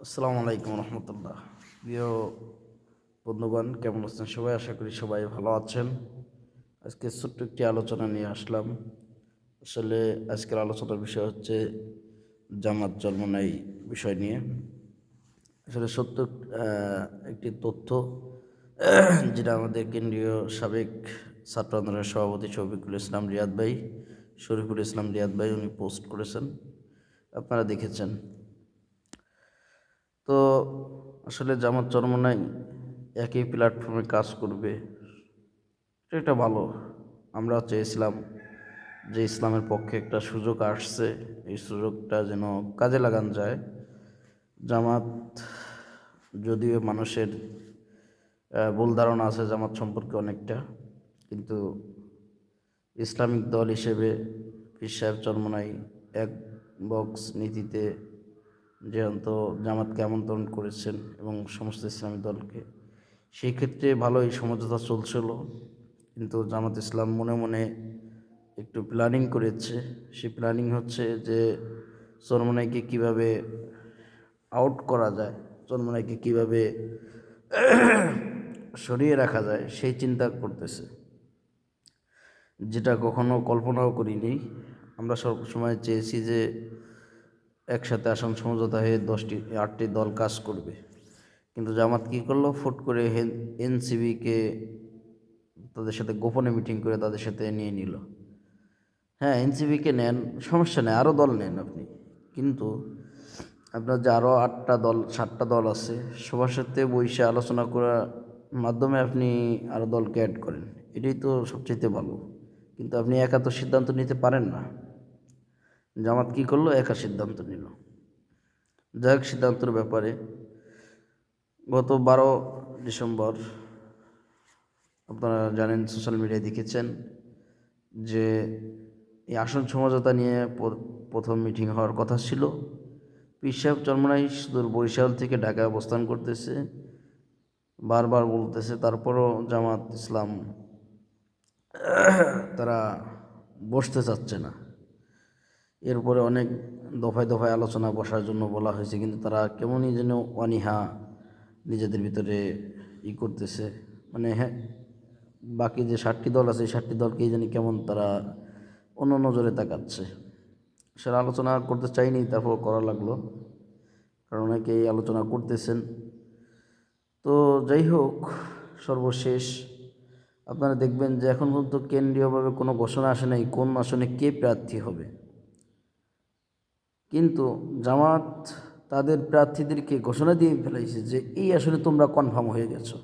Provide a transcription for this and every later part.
আসসালামু আলাইকুম রহমতুল্লাহ। প্রিয় বন্ধুগণ, কেমন আছেন সবাই? আশা করি সবাই ভালো আছেন। আজকে ছোট্ট একটি আলোচনা নিয়ে আসলাম। আসলে আজকের আলোচনার বিষয় হচ্ছে জামাত জন্ম নেই বিষয় নিয়ে। আসলে সত্য একটি তথ্য, যেটা আমাদের কেন্দ্রীয় সাবেক ছাত্র আন্দোলনের সভাপতি শফিকুল ইসলাম রিয়াদ ভাই, শরীফুল ইসলাম রিয়াদ ভাই, উনি পোস্ট করেছেন। আপনারা দেখেছেন। তো আসলে জামাত চরমনাই একই প্ল্যাটফর্মে কাজ করবে, এটা ভালো। আমরা চেয়েছিলাম যে ইসলামের পক্ষে একটা সুযোগ আসছে, এই সুযোগটা যেন কাজে লাগান যায়। জামাত, যদিও মানুষের ভুল ধারণা আছে জামাত সম্পর্কে অনেকটা, কিন্তু ইসলামিক দল হিসেবে পীর সাহেব চরমনাই এক বক্স নীতিতে যেহেতু জামাতকে আমন্ত্রণ করেছেন এবং সমস্ত ইসলামী দলকে। সেই ক্ষেত্রে ভালোই সমঝোতা চলছিল, কিন্তু জামাত ইসলাম মনে মনে একটু প্ল্যানিং করেছে। সেই প্ল্যানিং হচ্ছে যে চরমনাইকে কীভাবে আউট করা যায়, চরমনাইকে কীভাবে সরিয়ে রাখা যায়, সেই চিন্তা করতেছে। যেটা কখনো কল্পনাও করিনি। আমরা সব সময় চেয়েছি যে একসাথে আসন সমঝোতা হয়ে দশটি, আটটি দল কাজ করবে। কিন্তু জামাত কী করল? ফুট করে এনসিবিকে তাদের সাথে গোপনে মিটিং করে তাদের সাথে নিয়ে নিল। হ্যাঁ এনসিবিকে নেন, সমস্যা নেই, আরও দল নেন আপনি। কিন্তু আপনার যে আরও আটটা দল, সাতটা দল আছে, সবার সাথে বসে আলোচনা করার মাধ্যমে আপনি আরও দলকে অ্যাড করেন। এটাই তো সবচেয়ে ভালো। কিন্তু আপনি একা তো সিদ্ধান্ত নিতে পারেন না। জামাত কী করল? একা সিদ্ধান্ত নিল। যাই হোক, সিদ্ধান্তের ব্যাপারে গত বারো ডিসেম্বর আপনারা জানেন, সোশ্যাল মিডিয়ায় দেখেছেন যে এই আসন সমঝোতা নিয়ে প্রথম মিটিং হওয়ার কথা ছিল। পীর সাহেব চরমনাই সুদূর বরিশাল থেকে ঢাকায় অবস্থান করতেছে, বারবার বলতেছে। তারপরও জামাত ইসলাম তারা বসতে চাচ্ছে না। এরপরে অনেক দফায় দফায় আলোচনা বসার জন্য বলা হয়েছে, কিন্তু তারা কেমনই যেন অনীহা নিজেদের ভিতরে ই করতেছে। মানে হ্যাঁ বাকি যে ষাটটি দল আছে, এই ষাটটি দলকেই জানি কেমন তারা অন্য নজরে তাকাচ্ছে। সেটা আলোচনা করতে চাইনি তারপর করা লাগল, কারণ অনেকেই আলোচনা করতেছেন। তো যাই হোক, সর্বশেষ আপনারা দেখবেন যে এখন পর্যন্ত কেন্দ্রীয়ভাবে কোনো ঘোষণা আসে নাই, কোন আসনে কে প্রার্থী হবে। কিন্তু জামাত তাদের প্রার্থীদেরকে ঘোষণা দিয়ে ফেলাইছে যে, এই আসনে তোমরা কনফার্ম হয়ে গেছো।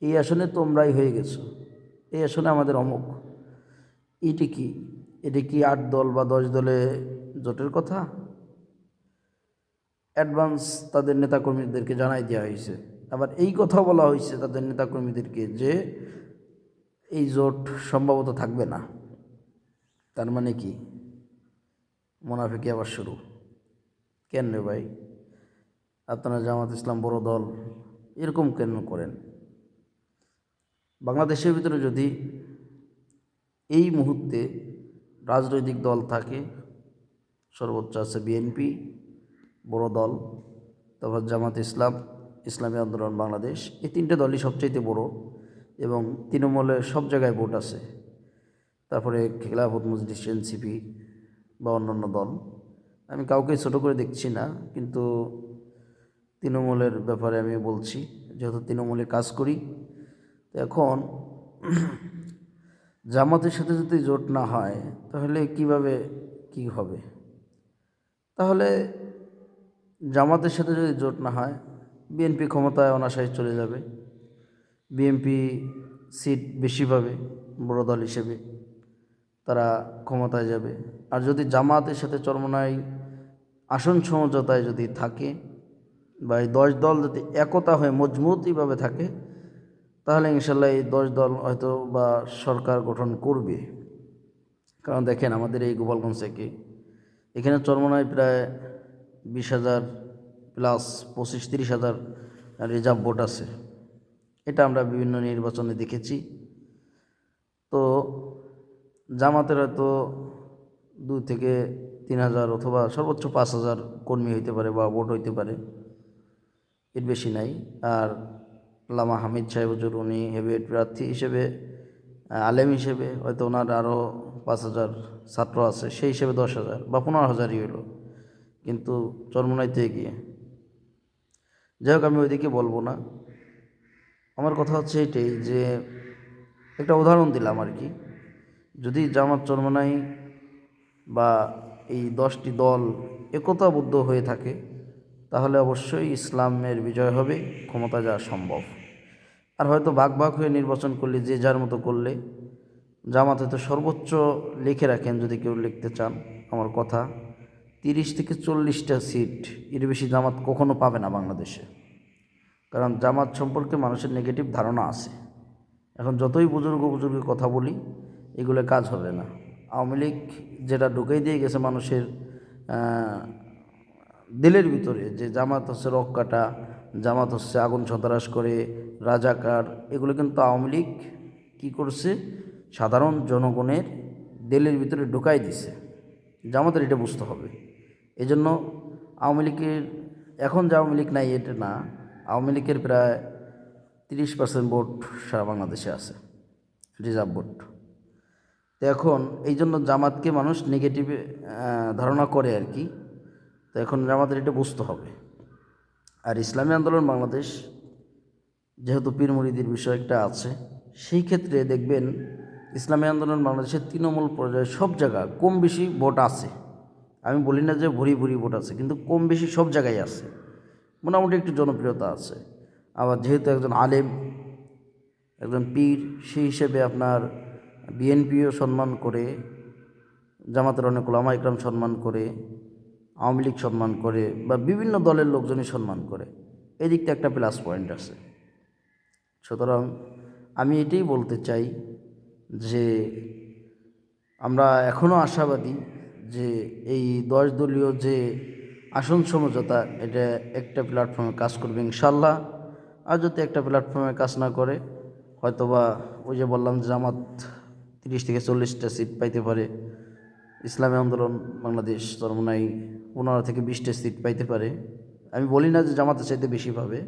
এই আসনে তোমরাই হয়ে গেছো। এই আসনে আমাদের অমুক। এটি কি? এটি কি আট দল বা দশ দলে জোটের কথা? অ্যাডভান্স তাদের নেতাকর্মীদেরকে জানাই দেওয়া হয়েছে। আবার এই কথা বলা হয়েছে তাদের নেতাকর্মীদেরকে যে, এই জোট সম্ভবত থাকবে না। তার মানে কি? মোনাফিকি আবার শুরু? কেন রে ভাই? আপনারা জামাত ইসলাম বড় দল, এরকম কেন করেন? বাংলাদেশের ভিতরে যদি এই মুহূর্তে রাজনৈতিক দল থাকে, সর্বোচ্চ আছে বিএনপি, বড় দল, তারপর জামাত ইসলাম, ইসলামী আন্দোলন বাংলাদেশ, এই তিনটে দলই সবচাইতে বড় এবং তৃণমূলে সব জায়গায় ভোট আছে। তারপরে খেলাফত, মজলিস, এনসিপি বা অন্যান্য দল। আমি কাউকে ছোট করে দেখছি না, কিন্তু তৃণমূলের ব্যাপারে আমি বলছি, যেহেতু তৃণমূলে কাজ করি। এখন জামাতের সাথে যদি জোট না হয়, তাহলে কীভাবে কি হবে? তাহলে জামাতের সাথে যদি জোট না হয়, বিএনপি ক্ষমতায় অনাশায় চলে যাবে। বিএনপি সিট বেশি পাবে, বড় দল হিসেবে। তারা ক্ষমতায় যাবে। আর যদি জামাতের সাথে চরমনাই আসন সমঝোতায় যদি থাকে বা এই দশ দল যদি একতা হয়ে মজবুতিভাবে থাকে, তাহলে ইনশাল্লাহ এই দশ দল হয়তো বা সরকার গঠন করবে। কারণ দেখেন আমাদের এই গোপালগঞ্জ থেকে এখানে চরমনায় প্রায় বিশ হাজার প্লাস পঁচিশ তিরিশ হাজার রিজার্ভ ভোট আছে। এটা আমরা বিভিন্ন নির্বাচনে দেখেছি। তো জামাতের হয়তো দু থেকে তিন হাজার অথবা সর্বোচ্চ পাঁচ হাজার কর্মী হইতে পারে বা ভোট হইতে পারে। এর বেশি নাই। আর লামা হামিদ সাহেব হুজুর, উনি হেভিয়েট প্রার্থী হিসেবে আলেম হিসেবে হয়তো ওনার আরও পাঁচ হাজার ছাত্র আছে, সেই হিসেবে দশ হাজার বা পনেরো হাজারই হলো কিন্তু চরমনাইতে গিয়ে যাই হোক, আমি ওইদিকে বলব না। আমার কথা হচ্ছে এটাই যে একটা উদাহরণ দিলাম আর কি। যদি জামাত চরমনাই বা এই দশটি দল একতাবদ্ধ হয়ে থাকে, তাহলে অবশ্যই ইসলামের বিজয় হবে, ক্ষমতা যাওয়া সম্ভব। আর হয়তো ভাগ ভাগ হয়ে নির্বাচন করলে, যে যার মতো করলে, জামাত হয়তো সর্বোচ্চ লিখে রাখেন যদি কেউ লিখতে চান, আমার কথা। তিরিশ থেকে চল্লিশটা সিট, এর বেশি জামাত কখনো পাবে না বাংলাদেশে। কারণ জামাত সম্পর্কে মানুষের নেগেটিভ ধারণা আছে। এখন যতই বুজুর্গ বুজুর্গের কথা বলি এগুলো কাজ হবে না। আওয়ামী লীগ যেটা ঢুকেই দিয়ে গেছে মানুষের দিলের ভিতরে, যে জামাত হচ্ছে রক কাটা জামাত হচ্ছে আগুন সন্ত্রাস করে, রাজাকার, এগুলো কিন্তু আওয়ামী লীগ কী করছে? সাধারণ জনগণের দিলের ভিতরে ঢুকাই দিছে। জামাতের এটা বুঝতে হবে। এজন্য আওয়ামী লীগের, এখন যে আওয়ামী লীগ নাই, এটা না, আওয়ামী লীগের প্রায় তিরিশ পার্সেন্ট ভোট সারা বাংলাদেশে আছে, রিজার্ভ ভোট। তো এখন এই জন্য জামাতকে মানুষ নেগেটিভ ধারণা করে আর কি। তো এখন জামাতের এটা বুঝতে হবে। আর ইসলামী আন্দোলন বাংলাদেশ যেহেতু পীর মুরিদির বিষয় একটা আছে, সেই ক্ষেত্রে দেখবেন ইসলামী আন্দোলন বাংলাদেশের তৃণমূল পর্যায়ে সব জায়গা কম বেশি ভোট আছে। আমি বলি না যে ভরি ভরি ভোট আছে, কিন্তু কম বেশি সব জায়গায় আছে। মোটামুটি একটু জনপ্রিয়তা আছে। আবার যেহেতু একজন আলেম, একজন পীর, সেই হিসেবে আপনার বিএনপিও সম্মান করে, জামাতের অনেক ওলামা ইকরাম সম্মান করে, আওয়ামী লীগ সম্মান করে বা বিভিন্ন দলের লোকজনই সম্মান করে। এই দিকটা একটা প্লাস পয়েন্ট আছে। সুতরাং আমি এটাই বলতে চাই যে আমরা এখনও আশাবাদী যে এই দশ দলীয় যে আসন সমঝোতা, এটা একটা প্ল্যাটফর্মে কাজ করবে ইনশাল্লাহ আর যদি একটা প্ল্যাটফর্মে কাজ না করে, হয়তোবা ওই যে বললাম জামাত তিরিশ থেকে চল্লিশটা সিট পাইতে পারে। ইসলামী আন্দোলন বাংলাদেশ চরমনাই পনেরো থেকে বিশটা সিট পাইতে পারে। আমি বলি না যে জামাতের চাইতে বেশি পাবে,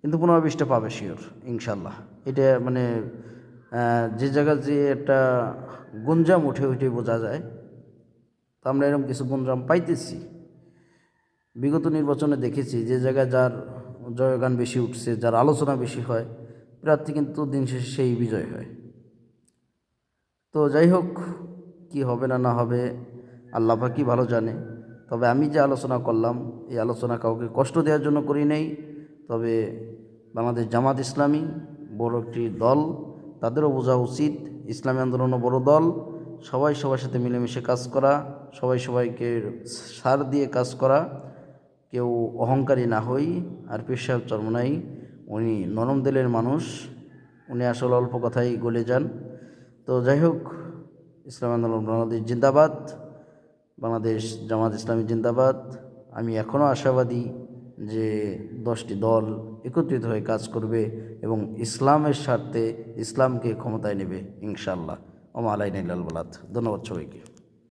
কিন্তু পনেরো বিশটা পাবে শিওর ইনশাল্লাহ এটা মানে যে জায়গায় যে একটা গুঞ্জাম উঠে উঠে বোঝা যায়। তো আমরা এরকম কিছু গুঞ্জাম পাইতেছি। বিগত নির্বাচনে দেখেছি যে জায়গায় যার জয়গান বেশি উঠছে, যার আলোচনা বেশি হয়, প্রার্থী কিন্তু দিন শেষে সেই বিজয় হয়। তো যাই হোক, কি হবে না না হবে, আল্লাহ পাকি ভালো জানে। তবে আমি যে আলোচনা করলাম, এই আলোচনা কাউকে কষ্ট দেওয়ার জন্য করি নেই। তবে বাংলাদেশ জামাত ইসলামী বড় একটি দল, তাদেরও বোঝা উচিত। ইসলামী আন্দোলনও বড় দল। সবাই সবার সাথে মিলেমিশে কাজ করা, সবাই সবাইকে সার দিয়ে কাজ করা। কেউ অহংকারী না হই, আর পীর সাহেব চরমনাই উনি নরম দিলের মানুষ, উনি আসলে অল্প কথাই গলে যান। তো যাই হোক, ইসলাম আন্দোলন বাংলাদেশ জিন্দাবাদ, বাংলাদেশ জামাত ইসলামী জিন্দাবাদ। আমি এখনও আশাবাদী যে দশটি দল একত্রিত হয়ে কাজ করবে এবং ইসলামের স্বার্থে ইসলামকে ক্ষমতায় নেবে ইনশাল্লাহ ওমা আলাইন ধন্যবাদ সবাইকে।